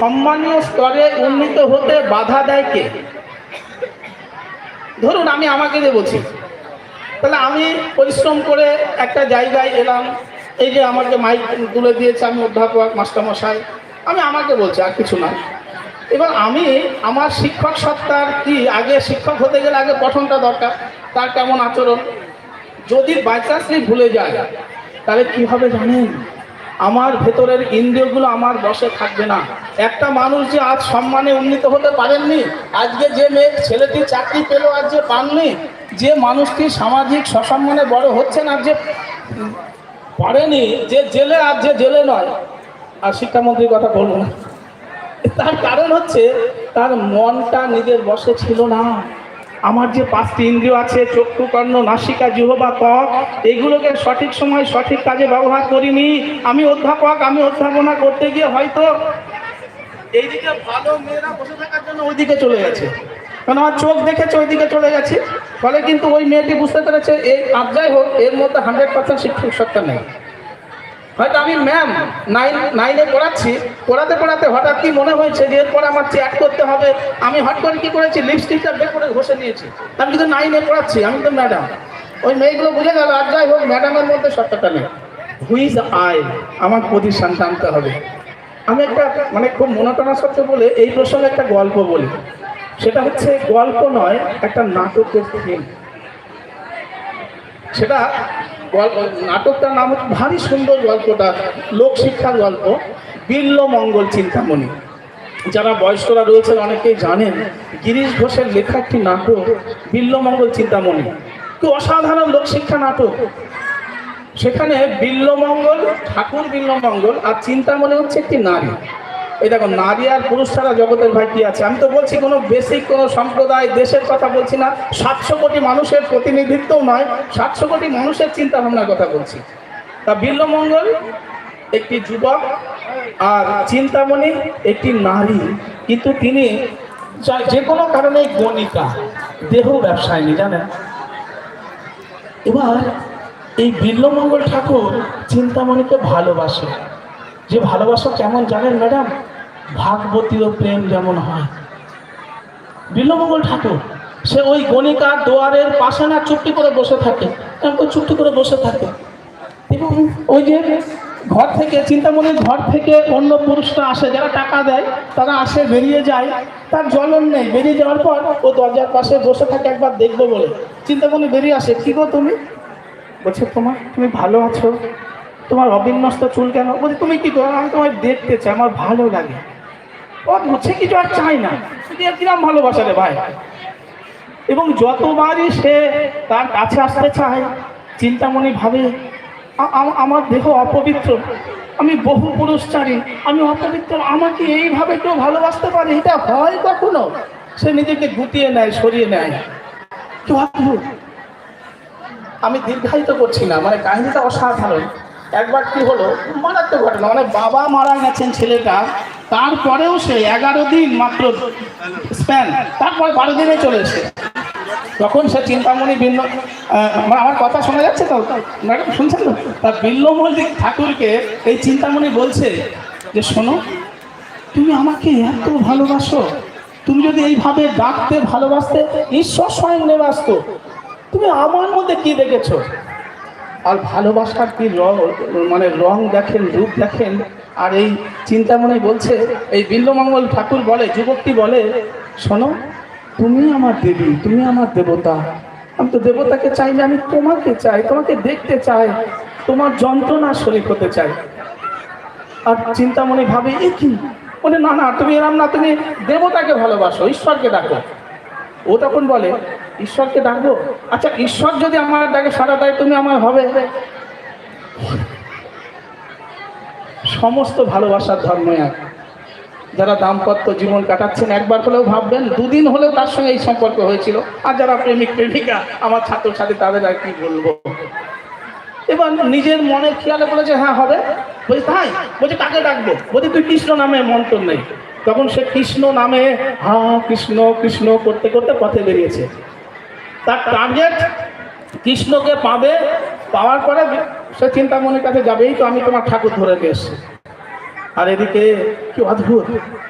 সম্মানীয় স্তরে উন্নীত হতে বাধা দেয় কে? ধরুন আমি আমাকে যে বলছি, তাহলে আমি পরিশ্রম করে একটা জায়গায় এলাম, এই যে আমাকে মাইক তুলে দিয়েছে আমি অধ্যাপক, মাস্টারমশাই, আমি আমাকে বলছি আর কিছু না। এবার আমি আমার শিক্ষক সত্তার কি, আগে শিক্ষক হতে গেলে আগে পঠনটা দরকার, তার কেমন আচরণ? যদি বাইচান্সলি ভুলে যায়, তাহলে কি হবে জানেন? আমার ভেতরের ইন্দ্রিয়গুলো আমার বসে থাকবে না। একটা মানুষ যে আজ সম্মানে উন্নীত হতে পারেননি, আজকে যে মেয়ে ছেলেটি চাকরি পেল আর যে পাননি, যে মানুষটি সামাজিক সসম্মানে বড় হচ্ছেন আর যে পারেনি, যে জেলে আর যে জেলে নয়। আর শিক্ষামন্ত্রীর কথা বলব না তার কারণ হচ্ছে, তার মনটা নিজের বসে ছিল না। আমার যে পাঁচটি ইন্দ্রিয় আছে, চক্ষু, কর্ণ, নাসিকা, জিহবা ত্বক এগুলোকে সঠিক সময় সঠিক কাজে ব্যবহার করিনি। আমি অধ্যাপক, আমি অধ্যাপনা করতে গিয়ে হয়তো এইদিকে ভালো মেয়েরা বসে থাকার জন্য ওইদিকে চলে গেছে। কারণ আমার চোখ দেখেছে, ওইদিকে চলে গেছে। ফলে কিন্তু ওই মেয়েটি বুঝতে পেরেছে, এই যাই হোক, এর মধ্যে হান্ড্রেড পার্সেন্ট শিক্ষক সত্তা নেই। হয়তো আমি ম্যাম নাইন নাইনে পড়াচ্ছি। পড়াতে পড়াতে হঠাৎ কি মনে হয়েছে যে এরপর আমার চ্যাট করতে হবে? আমি হট করে কি করেছি? লিপস্টিকটা বের করে ঘষে নিয়েছি। আমি কিন্তু নাইনে পড়াচ্ছি, আমি তো ম্যাডাম ওই মেয়েগুলো বুঝে গেল, আর যাই হোক ম্যাডামের মধ্যে সত্যটা নেই। হুইজ আই আমার পজিশন টানতে হবে। আমি একটা মানে খুব মনোটনা সত্য বলে এই প্রসঙ্গে একটা গল্প বলি। সেটা হচ্ছে, গল্প নয়, একটা নাটকের থিম সেটা নাটকটার নাম হচ্ছে ভারী সুন্দর গল্পটা লোকশিক্ষার গল্প, বিল্ল মঙ্গল চিন্তামণি। যারা বয়স্করা রয়েছেন অনেকেই জানেন, গিরিশ ঘোষের লেখা একটি নাটক বিল্লমঙ্গল চিন্তামণি। কি অসাধারণ লোকশিক্ষা নাটক। সেখানে বিল্লমঙ্গল ঠাকুর বিল্লমঙ্গল আর চিন্তামণি হচ্ছে একটি নারী। এই দেখো, নারী আর পুরুষ ছাড়া জগতের ভাই কি আছে। আমি তো বলছি, কোনো বেসিক কোনো সম্প্রদায়, দেশের কথা বলছি না। সাতশো কোটি মানুষের প্রতিনিধিত্ব নয়, সাতশো কোটি মানুষের চিন্তা ভাবনার কথা বলছি। তা বিল্লমঙ্গল একটি যুবক আর চিন্তামণি একটি নারী, কিন্তু তিনি যে কোনো কারণে গণিকা দেহ ব্যবসায় ব্যবসায়ী জানেন? এবার এই বিল্লমঙ্গল ঠাকুর চিন্তামণিকে ভালোবাসে। যে ভালোবাসা কেমন জানেন, ম্যাডাম? ভাগবতীয় প্রেম যেমন হয়। বিল্লমঙ্গল ঠাকুর, সে ওই গণিকার দোয়ারের পাশে না চুপটি করে বসে থাকে। চুপটি করে বসে থাকে। এবং ওই যে ঘর থেকে, চিন্তামণির ঘর থেকে অন্য পুরুষরা আসে, যারা টাকা দেয়, তারা আসে, বেরিয়ে যায়। তার জ্বলন নেই। বেরিয়ে যাওয়ার পর ও দরজার পাশে বসে থাকে, একবার দেখব বলে। চিন্তামণি বেরিয়ে আসে, কি গো তুমি? বলছে, তোমার, তুমি ভালো আছো? তোমার অবিন্যস্ত চুল কেন? বলছে, তুমি কি করো আমি তোমায় দেখতে চাই, আমার ভালো লাগে। ও হচ্ছে কিছু আর চাই না। কিরাম ভালোবাসা রে ভাই। এবং যতবারই সে তার কাছে আসতে চায়, চিন্তামণি ভাবে আমার দেহ অপবিত্র, আমি বহু পুরুষচারী, আমি অপবিত্র, আমাকে এইভাবে কেউ ভালোবাসতে পারে, এটা হয় কখনো? সে নিজেকে গুটিয়ে নেয়, সরিয়ে নেয়। আমি দীর্ঘায়িত করছি না মানে কাহিনীটা অসাধারণ। একবার কি হলো, মারাত্মক ঘটনা মানে বাবা মারা গেছেন ছেলেটা তারপরেও সে এগারো দিন মাত্র স্প্যান তারপরে বারো দিনে চলে এসে তখন সে চিন্তামণি বিল্ল আমার কথা শোনা যাচ্ছে তো? ম্যাডাম, শুনছেন তো? তা বিল্লমল্লিক ঠাকুরকে এই চিন্তামণি বলছে যে, শোনো, তুমি আমাকে এত ভালোবাসো। তুমি যদি এইভাবে ডাকতে ভালোবাসতে, ঈশ্বর স্বয়ং নেমে আসতো। তুমি আমার মধ্যে কি দেখেছ? আর ভালোবাসার কি রং মানে রং দেখেন, রূপ দেখেন আর এই চিন্তামণি বলছে, এই বিল্লমঙ্গল ঠাকুর বলে, যুবকটি বলে, শোনো, তুমি আমার দেবী, তুমি আমার দেবতা। আমি তো দেবতাকে চাই না, আমি তোমাকে চাই, তোমাকে দেখতে চাই। তোমার যন্ত্রণা শরীর হতে চাই। আর চিন্তামণি ভাবে, এ কি? বলে, না না, তুমি এরম না, তুমি দেবতাকে ভালোবাসো, ঈশ্বরকে ডাকো। ও তখন বলে, ঈশ্বরকে ডাকবো? আচ্ছা ঈশ্বর যদি আমার ডাকে সারা দেয়, তুমি আমার হবে? সমস্ত ভালোবাসার ধর্ম এক। যারা দাম্পত্য জীবন কাটাচ্ছেন, একবার হলেও ভাববেন, দুদিন হলেও তার সঙ্গে এই সম্পর্ক হয়েছিল। আর যারা প্রেমিক, প্রেমিকা, আমার ছাত্রছাত্রী, তাদের আর কি বলব? এবার নিজের মনে খেয়ালে বলেছে হ্যাঁ হবে। বলছি তাই বলছে, কাকে ডাকবো? বলছি, তুই কৃষ্ণ নামে মন্ত্র নেই। তখন সে কৃষ্ণ নামে, হা, কৃষ্ণ কৃষ্ণ, করতে করতে পথে বেরিয়েছে। তার টার্গেট কৃষ্ণকে পাবে, পাওয়ার পরে সে চিন্তা মনের কাছে যাবেই তো, আমি তোমার ঠাকুর ধরে গেছি আর এদিকে কি অদ্ভুত।